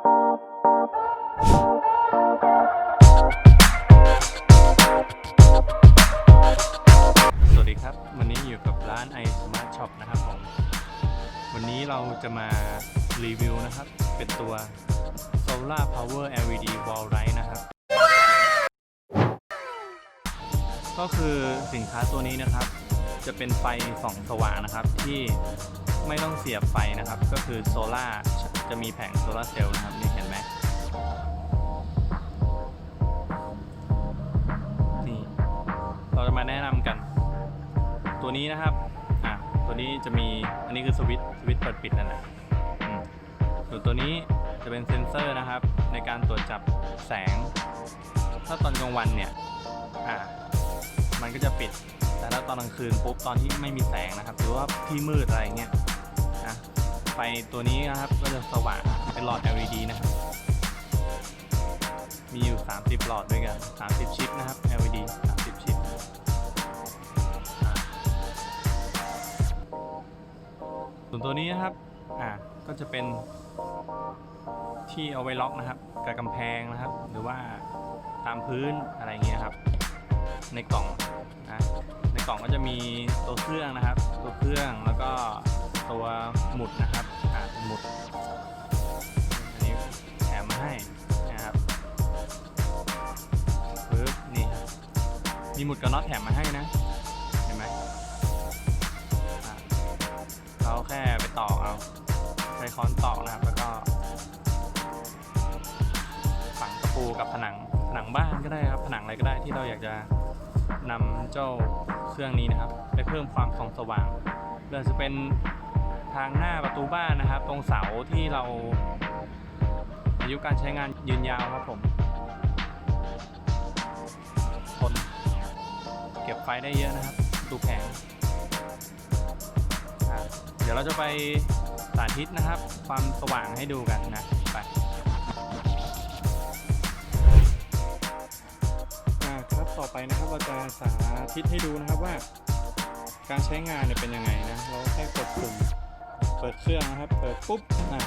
สวัสดีครับ วันนี้อยู่กับร้านไอสมาร์ทช็อปนะครับผม วันนี้เราจะมารีวิวนะครับ เป็นตัว Solar Power LED Wall Light นะครับ ก็คือสินค้าตัวนี้นะครับ จะเป็นไฟส่องสว่างนะครับที่ ไม่ต้องเสียบไฟนะครับ ก็คือโซล่าจะมีแผงโซล่าเซลล์นะครับ นี่เห็นไหมนี่เราจะมาแนะนำกัน ตัวนี้นะครับอะตัวนี้จะมีอันนี้คือสวิตสวิตเปิดปิดนั่นแหละส่วนตัวนี้จะเป็นเซ็นเซอร์นะครับ ในการตรวจจับแสง ถ้าตอนกลางวันเนี่ยอะมันก็จะปิดแต่ถ้าตอนกลางคืนปุ๊บตอนที่ไม่มีแสงนะครับ หรือว่าที่มืดอะไรเงี้ย ไฟตัวนี้นะครับก็จะสว่างเป็นหลอด LED นะครับ มีอยู่ 30 หลอดด้วยกัน 30 ชิปนะครับ LED 30 ชิปส่วนตัวนี้นะครับอ่าก็จะเป็นที่เอาไว้ล็อกนะครับ กับกำแพงนะครับ หรือว่าตามพื้นอะไรเงี้ยครับ ในกล่องนะ ล่องก็จะมีตัวเครื่องนะครับ ตัวเครื่องแล้วก็ตัวหมุดนะครับอ่าหมุด อันนี้แถมมาให้นะครับปึ๊บนี่ครับมีหมุดกับน็อตแถมมาให้นะ เห็นไหมอะเราแค่ไปตอกเอาใช้ค้อนตอกนะครับแล้วก็ฝังตะปูกับผนังผนังบ้านก็ได้ครับ ผนังอะไรก็ได้ที่เราอยากจะนำเจ้า เครื่องนี้นะครับ ไปเพิ่มความส่องสว่างเรือจะเป็นทางหน้าประตูบ้านนะครับ ตรงเสาที่เราอายุการใช้งานยืนยาวครับผมทนเก็บไฟได้เยอะนะครับดูแผงเดี๋ยวเราจะไปสาธิตนะครับ ความสว่างให้ดูกันนะไป ต่อไปนะครับ เราจะสาธิตให้ดูนะครับว่า การใช้งานเนี่ยเป็นยังไงนะ เราแค่กดปุ่มเปิดเครื่องนะครับ เปิดปุ๊บอะ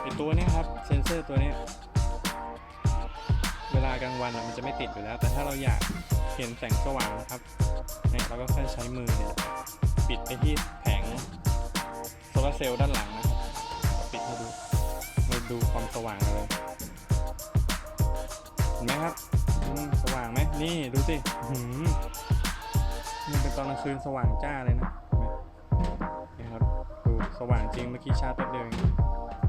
ไอตัวนี้ครับเซนเซอร์ตัวนี้เวลากลางวันมันจะไม่ติดอยู่แล้ว แต่ถ้าเราอยากเห็นแสงสว่างนะครับเนี่ยเราก็แค่ใช้มือเนี่ยปิดไปที่แผงโซลาร์เซลล์ด้านหลังนะครับปิดให้ดูมาดูความสว่างเลย ห็นไหมครับสว่างไหมนี่ดูสิหือนี่เป็นตอนกลางคืนสว่างจ้าเลยนะเห็นไหมนี่ครับดูสว่างจริงเมื่อกี้ชาร์จแป๊บเดียวเอย่าณนี้สว่างจริง